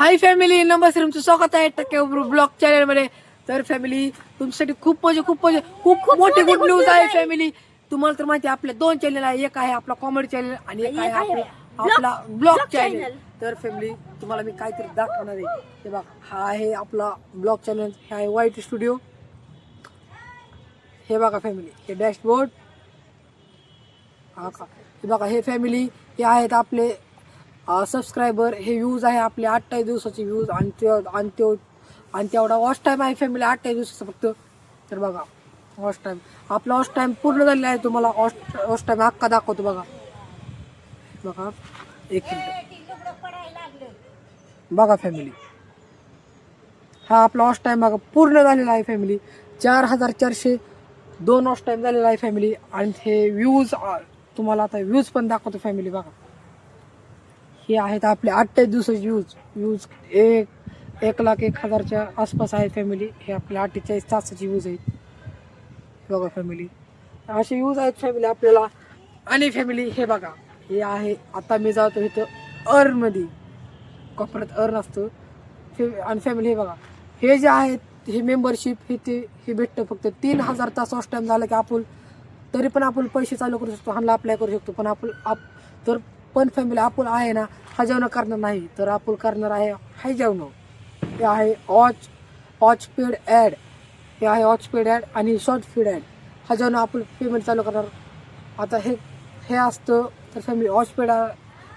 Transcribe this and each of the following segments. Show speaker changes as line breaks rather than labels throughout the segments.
Hi family नमस्ते तुमचं स्वागत आहे टक्के ब्लॉग चॅनलमध्ये तर फॅमिली तुमच्यासाठी खूप म्हणजे खूप म्हणजे खूप खूप मोठी गुड न्यूज आहे फॅमिली तुम्हाला तर माहिती आहे, आपले दोन चॅनल आहे. एक आहे आपला कॉमेडी चॅनल आणि एक आहे आपला आपला ब्लॉग चॅनल तर फॅमिली तुम्हाला मी काहीतरी दाखवणार आहे. हे बघा हा आहे आपला ब्लॉग चॅनल हे आहे वाईट स्टुडिओ हे बघा फॅमिली हे डॅशबोर्ड हा का? हे बघा हे फॅमिली हे आहेत आपले सबस्क्रायबर हे व्ह्यूज आहे आपले अठ्ठावीस दिवसाचे व्ह्यूज आणि ते आणि ते आणि तेवढा वॉच टाईम आहे फॅमिली अठ्ठावीस दिवसाचा फक्त. तर बघा वॉच टाईम आपला वॉच टाईम पूर्ण झालेला आहे तुम्हाला. वॉच वॉच टाईम हक्का दाखवतो बघा. बघा एक मिनिट बघा फॅमिली हा आपला वॉच टाईम बघा पूर्ण झालेला आहे फॅमिली चार हजार चारशे दोन वॉच टाईम झालेला आहे फॅमिली आणि हे व्ह्यूज तुम्हाला आता व्ह्यूज पण दाखवतो फॅमिली बघा. हे आहेत आपले अठ्ठावीस दिवसाचे यूज यूज एक एक लाख एक हजारच्या आसपास आहे फॅमिली हे आपले अठ्ठेचाळीस तासाचे यूज आहेत. बघा फॅमिली असे यूज आहेत फॅमिली आपल्याला. आणि फॅमिली हे बघा. हे आहे आता मी जातो इथं अर्नमध्ये कॉपरात अर्न असतं फे आणि फॅमिली हे बघा. हे जे आहेत हे मेंबरशिप हे ते हे भेटतं फक्त तीन हजार तास ऑफ टाईम झालं की आपण तरी पण आपण पैसे चालू करू शकतो हाला अप्लाय करू शकतो. पण आपण आप तर पण फॅमिली आपण आहे ना हा जेवण करणार नाही. तर आपण करणार आहे हाय जेवण. हे आहे ऑच ऑच पेड ॲड हे आहे ऑच पेड ॲड आणि शॉर्ट फीड ॲड हा जेवण आपण पेमेंट चालू करणार. आता हे हे असतं तर फॅमिली ऑच पेड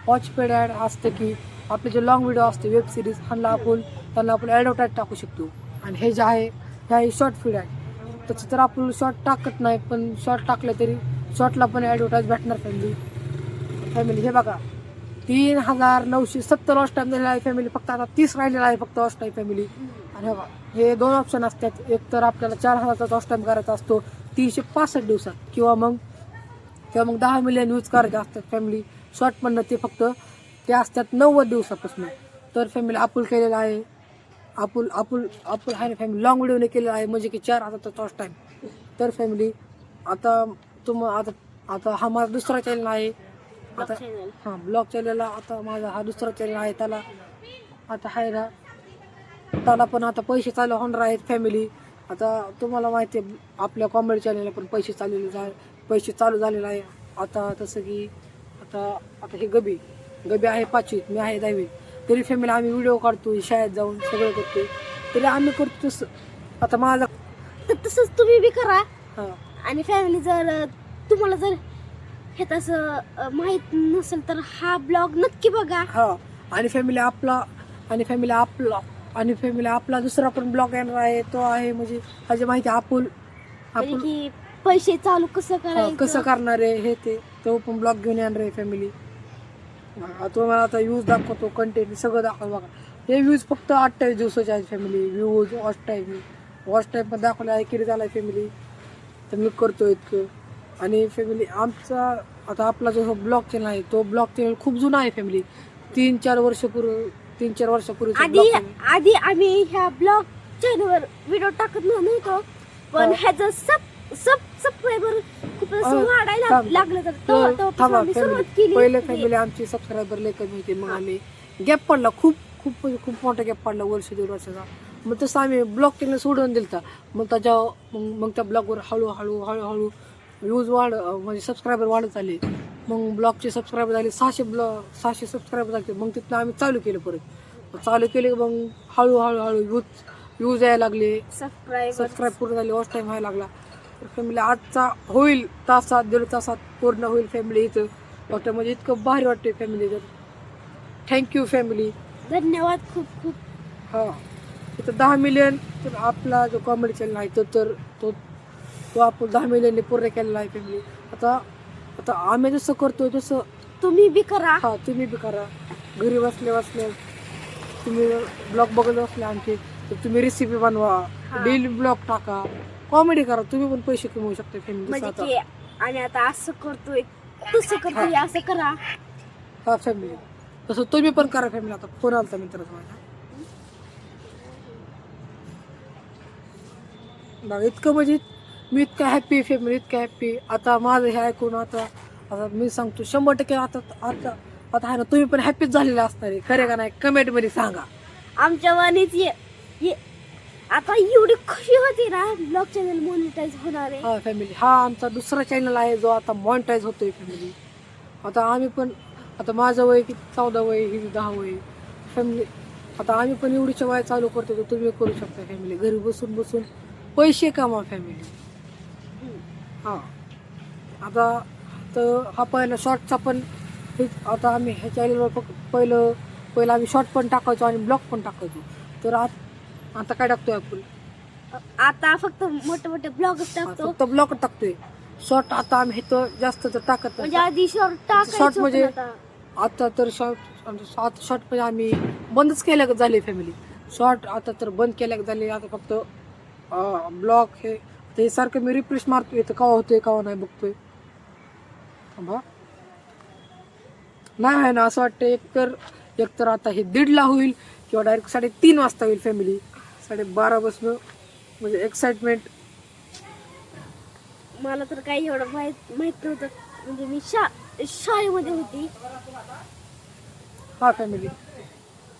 ऑच पेड ॲड असतं की आपले जे लॉंग व्हिडिओ असते वेब सिरीज ह्यांना आपण त्यांना आपण ॲडवर्टाईज टाकू शकतो. आणि हे जे आहे हे आहे शॉर्ट फीड ॲड त्याचं तर आपण शॉर्ट टाकत नाही पण शॉर्ट टाकलं तरी शॉर्टला पण ॲडवर्टाईज भेटणार फॅमिली फॅमिली हे बघा तीन हजार नऊशे सत्तर ऑस्टाईम टाईम झालेला आहे फॅमिली फक्त आता तीस राहिलेला आहे फक्त ऑस्टाईम टाईम फॅमिली आणि हे बघा हे दोन ऑप्शन असतात. एक तर आपल्याला चार हजारचा वॉच टाईम करायचा असतो तीनशे पासष्ट दिवसात. किंवा मग किंवा मग दहा मिलियन यूज करायचे असतात फॅमिली शॉर्ट पण ते फक्त ते असतात नव्वद दिवसापासून. तर फॅमिली आपुल केलेलं आहे. आपुल आपुल आपुल आहे ना फॅमिली लॉंग व्हिडिओने केलेलं आहे म्हणजे की चार हजारचा टॉस्ट टाईम तर फॅमिली आता तुम आता आता हा माझा दुसरा चॅनल आहे. आता हां ब्लॉग चॅनलला आता माझा हा दुसरा चॅनल आहे त्याला आता आहे ना त्याला पण आता पैसे चालू होणार आहेत फॅमिली आता तुम्हाला माहिती आहे आपल्या कॉमेडी चॅनलला पण पैसे चाललेले जा पैसे चालू झालेले आहे. आता तसं की आता आता हे गबी गबी आहे पाचवीत मी आहे दहावीत तरी फॅमिली आम्ही व्हिडिओ काढतो शाळेत जाऊन सगळं करतो. तरी आम्ही करतो तसं. आता माझा
तर तसंच तुम्ही बी करा.
हां.
आणि फॅमिली जर तुम्हाला जर हे तसं माहीत नसेल तर हा ब्लॉग नक्की बघा.
हा आणि फॅमिली आपला आणि फॅमिली आपला आणि फॅमिली आपला दुसरा पण ब्लॉग येणार आहे तो आहे म्हणजे माझी माहिती आपुल
म्हणजे
आपुल
की पैसे चालू कसं
हा,
करायचं?
कसं करणार आहे हे ते तो पण ब्लॉग घेऊन येणार आहे फॅमिली तो मला आता व्ह्यूज दाखवतो कंटेंट सगळं दाखव बघा. हे व्ह्यूज फक्त अठ्ठावीस दिवसाचे आहेत family views watch time watch time पण दाखवला आहे किती झाला आहे फॅमिली तर मी करतो इतकं. आणि फॅमिली आमचा आता आपला जो ब्लॉग चॅनल आहे तो ब्लॉग चॅनल खूप जुना आहे फॅमिली तीन चार वर्षपूर्वी तीन चार वर्षापूर्वी
आधी आधी आम्ही ह्या ब्लॉग चॅनलवर व्हिडिओ टाकत नव्हतो पण. ह्याचं सब सब सबस्क्रायबर खूप असं वाढायला. लागलं तर तेव्हा- तेव्हापासून
थांबा
आम्ही सुरुवात
फॅमिली
केली.
पहिले फॅमिली आमची सबस्क्रायबर लय कमी होते. मग आम्ही गॅप पडला. खूप खूप म्हणजे खूप मोठा गॅप पडला वर्ष दीड वर्षाचा. मग तसं आम्ही ब्लॉग चॅनल सोडून दिलता. मग त्याच्या मग मग त्या ब्लॉगवर हळूहळू हळूहळू व्ह्यूज वाढ म्हणजे सबस्क्रायबर वाढत आले मग ब्लॉगचे सबस्क्रायबर झाले सहाशे ब्लॉग सहाशे सबस्क्रायबर झाले. मग तिथनं आम्ही चालू केलं परत. चालू केले मग हळूहळू हळू व्ह्यूज व्ह्यूज यायला लागले. सबस्क्राईब पूर्ण झाली वॉच टाईम व्हायला लागला. तर फॅमिली आजचा होईल तासात दीड तासात पूर्ण होईल फॅमिली इथं. वाटतं म्हणजे इतकं भारी वाटते फॅमिली तर थँक्यू फॅमिली
धन्यवाद खूप खूप.
हां. इथं दहा मिलियन तर आपला जो कॉमेडी चॅनल आहे तो तर तो तो आपण दहा मिलियनने पूर्ण केलेला आहे फॅमिली आता आता आम्ही जसं करतोय तसं
तुम्ही बी करा.
हा तुम्ही बी करा. घरी बसल्या बसल्या तुम्ही ब्लॉग बघत बसले आमचे तर तुम्ही रेसिपी बनवा. डेली ब्लॉग टाका. कॉमेडी करा. तुम्ही पण पैसे कमवू शकता फॅमिली
म्हणजे
आता.
की आम्ही आता असं करतोय तसं करतोय असं करा.
हा फॅमिली तसं तुम्ही पण करा फॅमिली आता फोन आलता मित्राचा माझ्या बघा इतकं म्हणजे मी इतकं हॅप्पी फॅमिली इतकं हॅप्पी आता माझं हे ऐकून आता आता मी सांगतो शंभर टक्के आता आता आता आहे ना तुम्ही पण हॅपीच झालेले असणार आहे. खरे का नाही? कमेंटमध्ये सांगा.
आमच्या वाणीच ये ये. आता एवढी खुशी होती ना ब्लॉग चॅनल मोनिटाईज होणार आहे.
हा फॅमिली हा आमचा दुसरा चॅनल आहे जो आता मॉनिटाईज होतोय फॅमिली आता आम्ही पण आता माझं वय किती? चौदा वय हिचं दहा वय. फॅमिली आता आम्ही पण एवढीच्या वय चालू करतो तुम्ही करू शकता फॅमिली घरी बसून बसून पैसे कमा फॅमिली हा. आता तर हा पहिला शॉर्टचा पण हे आता आम्ही ह्या चॅनलवर फक्त पहिलं पहिलं आम्ही शॉर्ट पण टाकायचो आणि ब्लॉग पण टाकायचो. तर आत आता काय टाकतोय आपण?
आता फक्त मोठे मोठे ब्लॉगच
हा,
टाकतो.
फक्त ब्लॉग टाकतोय. शॉर्ट आता आम्ही तर जास्त तर टाकत
म्हणजे
नाही.
आधी शॉर्ट टाकायचो
Short म्हणजे-
आता.
आता तर शॉर्ट आता शॉर्ट म्हणजे आम्ही बंदच केल्या झाले फॅमिली शॉर्ट आता तर बंद केल्या झाले. आता फक्त ब्लॉग हे ते सारखं मी रिफ्रेश मारतोय तर कवा होतोय कवा नाही बघतोय. थांबा. नाही आहे ना असं वाटतं एकतर एकतर आता हे दीडला होईल किंवा डायरेक्ट साडेतीन वाजता होईल फॅमिली साडेबारा बसणं म्हणजे एक्साइटमेंट
मला तर काही एवढं माहीत माहीत नव्हतं. म्हणजे मी शा शाळेमध्ये होती.
हा फॅमिली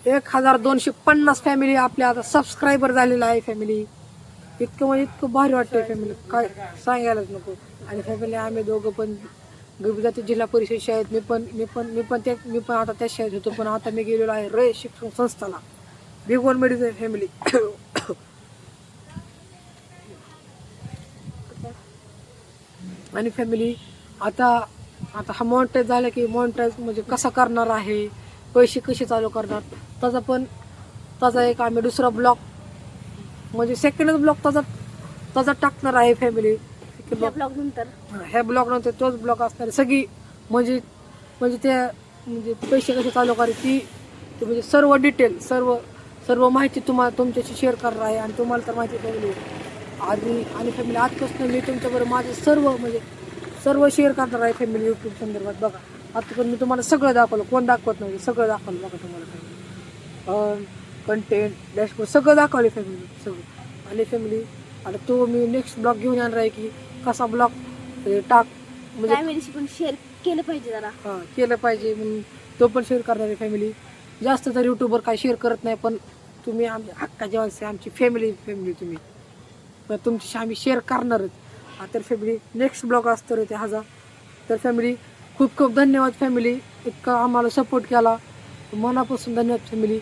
एक हजार दोनशे पन्नास फॅमिली आपल्या आता सबस्क्रायबर झालेला आहे फॅमिली इतकं म्हणजे इतकं भारी वाटतं फॅमिली काय सांगायलाच नको. आणि फॅमिली आम्ही दोघं पण गबिजाती जिल्हा परिषद शाळेत. मी पण मी पण मी पण त्या मी पण आता त्या शाळेत होतो. पण आता मी गेलेलो आहे रे शिक्षण संस्थाला. बिगवन मेडिकल फॅमिली आणि फॅमिली आता आता हा मॉनिटाईज झाला की मॉनिटाईज म्हणजे कसा करणार आहे? पैसे कसे चालू करणार? त्याचा पण त्याचा एक आम्ही दुसरा ब्लॉग म्हणजे सेकंडच ब्लॉग त्याचा त्याचा टाकणार आहे फॅमिली
नंतर?
ह्या ब्लॉग नंतर तोच ब्लॉग असणार. सगळी म्हणजे म्हणजे त्या म्हणजे पैसे कसे चालू करायचे ती ती म्हणजे सर्व डिटेल सर्व सर्व माहिती तुम्हाला तुमच्याशी शेअर करणार आहे आणि तुम्हाला तर माहिती फॅमिली आधी आणि फॅमिली आजपासून मी तुमच्याबरोबर माझे सर्व म्हणजे सर्व शेअर करणार आहे फॅमिली यूट्यूब संदर्भात. बघा आता पण मी तुम्हाला सगळं दाखवलं. कोण दाखवत नाही? सगळं दाखवलं बघा तुम्हाला. फॅमिली कंटेंट डॅशबोर्ड सगळं दाखवले फॅमिली सगळं. आणि फॅमिली आता तो मी नेक्स्ट ब्लॉग घेऊन येणार आहे की कसा ब्लॉग टाक म्हणजे
फॅमिलीशी पण शेअर केलं पाहिजे जरा.
हां केलं पाहिजे म्हणून तो पण शेअर करणार आहे फॅमिली जास्त तर यूट्यूबवर काय शेअर करत नाही पण तुम्ही आमच्या हक्काची माणसं आमची फॅमिली फॅमिली तुम्ही. पण तुमच्याशी आम्ही शेअर करणारच. हा तर फॅमिली नेक्स्ट ब्लॉग असतो रे ते हजार तर फॅमिली खूप खूप धन्यवाद फॅमिली इतका आम्हाला सपोर्ट केला. मनापासून धन्यवाद फॅमिली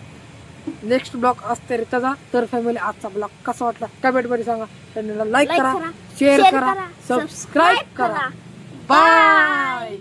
नेक्स्ट ब्लॉग असते रे त्याचा. तर फॅमिली आजचा ब्लॉग कसा वाटला? कमेंटमध्ये सांगा. चॅनलला लाईक करा शेअर करा
करा,
सबस्क्राईब
करा.
बाय